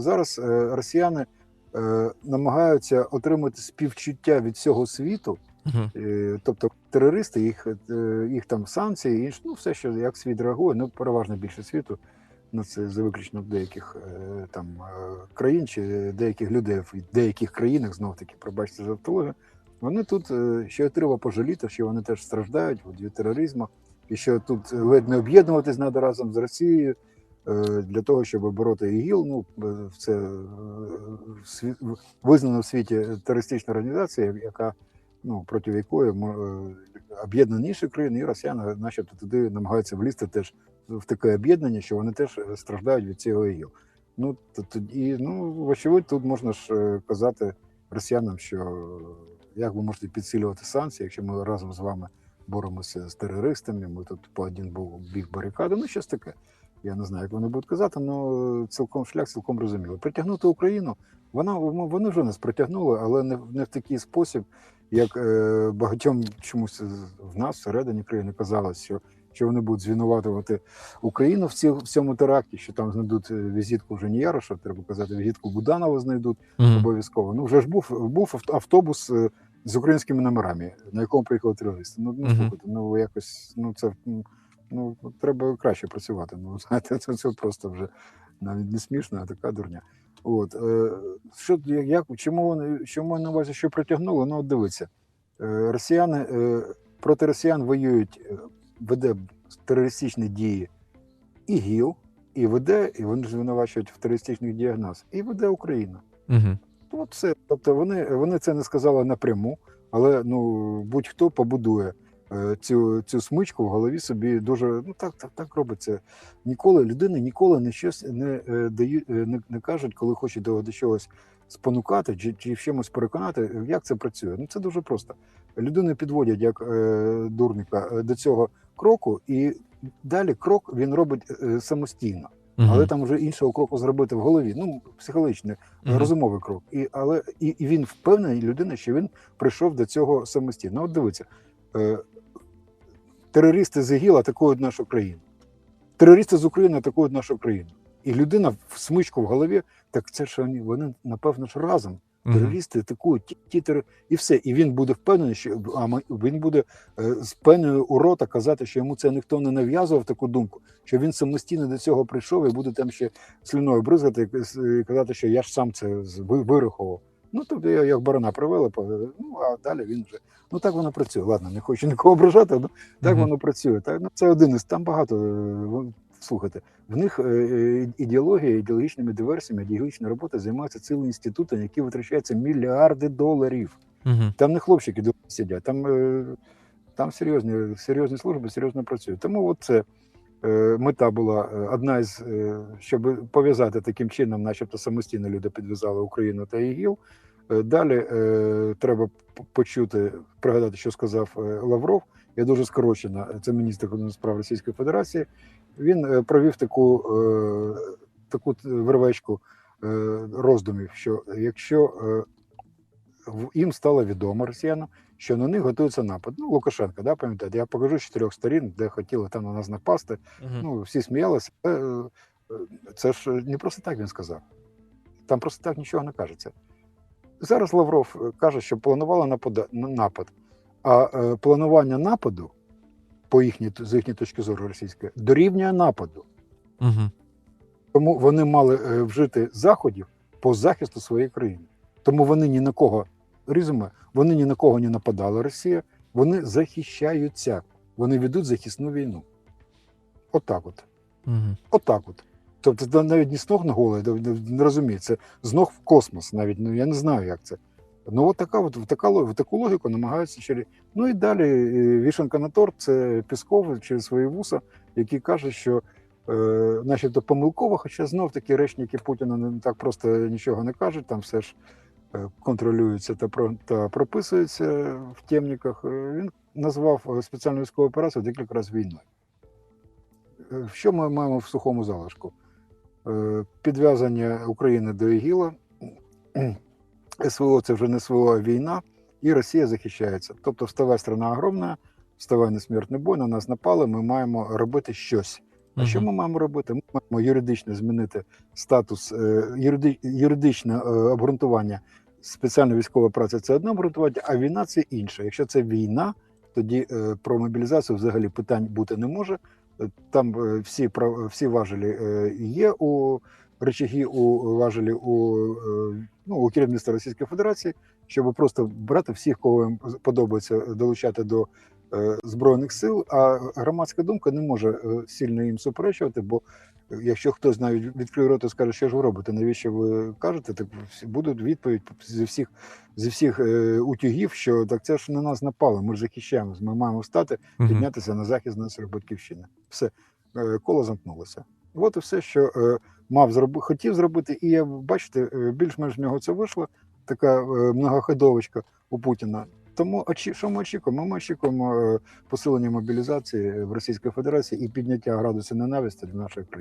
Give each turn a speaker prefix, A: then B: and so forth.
A: зараз е, росіяни е, намагаються отримати співчуття від всього світу. Е, Тобто терористи, їх, їх там санкції, інш, ну все, що як світ реагує, ну переважно більше світу. Ну це за виключно деяких там країн чи деяких людей в деяких країнах, знов таки, пробачте за автологію. Вони тут ще треба пожаліти, що вони теж страждають від тероризму, і що тут ледь не об'єднуватись треба разом з Росією для того, щоб бороти ІГІЛ. Ну е, це е, визнана в світі терористична організація, яка ну, проти якої е, об'єднані інші країни, і росіяни, начебто, туди намагаються влізти теж в таке об'єднання, що вони теж е, страждають від цього ІГІЛ. Ну, то тоді, ну, вочевидь, тут можна ж е, казати росіянам, що е, як ви можете підсилювати санкції, якщо ми разом з вами боремося з терористами, ми тут по один біг барикади, ну щось таке. Я не знаю, як вони будуть казати, але цілком шлях цілком розуміло. Притягнути Україну, вона вони вже нас притягнули, але не, в- не в такий спосіб, як е, багатьом чомусь в нас всередині країни казалось, що, що вони будуть звинуватувати Україну в, ці, в цьому теракті, що там знайдуть е, візитку вже не Яроша, треба казати, візитку Буданова знайдуть
B: Мгм.
A: обов'язково. Ну вже ж був був автобус е, з українськими номерами, на якому приїхали терористи. Ну, ну слухайте, ну якось ну це ну треба краще працювати. Ну знаєте, це, це просто вже навіть не смішно, а така дурня. От е, що як, чому вони чому на увазі, що притягнули? Ну от дивіться, е, росіяни е, проти росіян воюють, веде терористичні дії і ГІЛ, і веде, і вони ж звинувачують в терористичних діях нас, і веде Україна.
B: Мгм.
A: Ну, От все. Тобто вони, вони це не сказали напряму, але ну будь-хто побудує цю, цю смичку в голові собі дуже ну так, так, так робиться. Ніколи людини ніколи не щось не е, дають, е, не, не кажуть, коли хочуть до, до чогось спонукати чи, чи в чимось переконати, як це працює. Ну це дуже просто. Людину підводять як е, дурника е, до цього кроку, і далі крок він робить е, самостійно.
B: Мгм.
A: Але там вже іншого кроку зробити в голові. Ну, психологічний,
B: Мгм.
A: розумовий крок. І, але, і, і він впевнений, людина, що він прийшов до цього самостійно. Ну, От дивіться, е, терористи з ІГІЛ атакують нашу країну. Терористи з України атакують нашу країну. І людина в смичку в голові, так це ж вони, вони напевно ж разом. Терористи атакують ті, і все. І він буде впевнений, що а він буде е, з пеною у рота казати, що йому це ніхто не нав'язував таку думку, що він самостійно до цього прийшов і буде там ще слюною бризгати і казати, що я ж сам це вирахував. Ну тобто я як барана привели, ну а далі він вже ну так воно працює. Ладно, не хочу нікого ображати, ну так
B: Мгм.
A: воно працює. Так ну це один із там багато. е, Слухайте, в них е, е, ідеологія, ідеологічними диверсіями, ідеологічна робота займаються цілий інститут, на які витрачаються мільярди доларів.
B: Мгм.
A: Там не хлопчики сидять, там, там серйозні, серйозні служби серйозно працюють. Тому от це мета була е, одна із, е, щоб пов'язати таким чином, начебто самостійно люди підв'язали Україну та ІГІЛ. Е, Далі е, треба почути, пригадати, що сказав е, Лавров. Я дуже скорочено, це міністр справ Російської Федерації. Він е, провів таку, е, таку е, роздумів, що якщо е, їм стало відомо росіянам, що на них готується напад. Ну, Лукашенко, да, пам'ятаєте, я покажу з чотирьох сторін, де хотіли там на нас напасти.
B: Мгм.
A: Ну, всі сміялися. Е, е, Це ж не просто так він сказав. Там просто так нічого не кажеться. Зараз Лавров е, каже, що планували напада, на- напад. А е, планування нападу, по їхній, з їхньої точки зору російської, дорівнює нападу.
B: Мгм.
A: Тому вони мали вжити заходів по захисту своєї країни. Тому вони ні на кого резюме, вони ні на кого не нападали Росія, вони захищаються, вони ведуть захисну війну. Отак от.
B: Мгм.
A: Отак от. Тобто навіть не з ног на голову, не- розумію, це з ног в космос навіть. Ну я не знаю, як це. Ну, от така, от, в така, в таку логіку намагаються через. Ну і далі е, вішенка на торт це Пісков через свої вуса, який каже, що е, начебто помилково, хоча знов таки речники Путіна не так просто нічого не кажуть, там все ж контролюється та, та прописується в темниках. Е, Він назвав е, спеціальну військову операцію декілька разів війною. Е, Що ми маємо в сухому залишку? Е, Підв'язання України до ІГІЛа, СВО це вже не СВО, а війна, і Росія захищається. Тобто, вставай страна огромна, вставай на смертний бой, на нас напали, ми маємо робити щось. А що ми маємо робити? Ми маємо юридично змінити статус, е, юридичне е, обґрунтування. Спеціальна військова праця це одне обґрунтування, а війна це інше. Якщо це війна, тоді е, про мобілізацію взагалі питань бути не може. Там всі всі важелі є у речаги, у важелі у, ну, у керівництва Російської Федерації, щоб просто брати всіх, кого їм подобається долучати до збройних сил. А громадська думка не може е, сильно їм суперечувати, бо е, якщо хтось навіть відкриє рот і скаже, що ж ви робите, навіщо ви кажете, так буде відповідь зі всіх зі всіх е, утюгів, що так це ж на нас напало. Ми ж захищаємось. Ми маємо встати, піднятися на захист нашої батьківщини. Все е, коло замкнулося. От і все, що е, мав зроби, хотів зробити, і я бачите, е, більш-менш в нього це вийшло. Така е, многоходовочка у Путіна. Тому що ми очікуємо? Ми очікуємо е, посилення мобілізації в Російській Федерації і підняття градусу ненависті до нашої країни.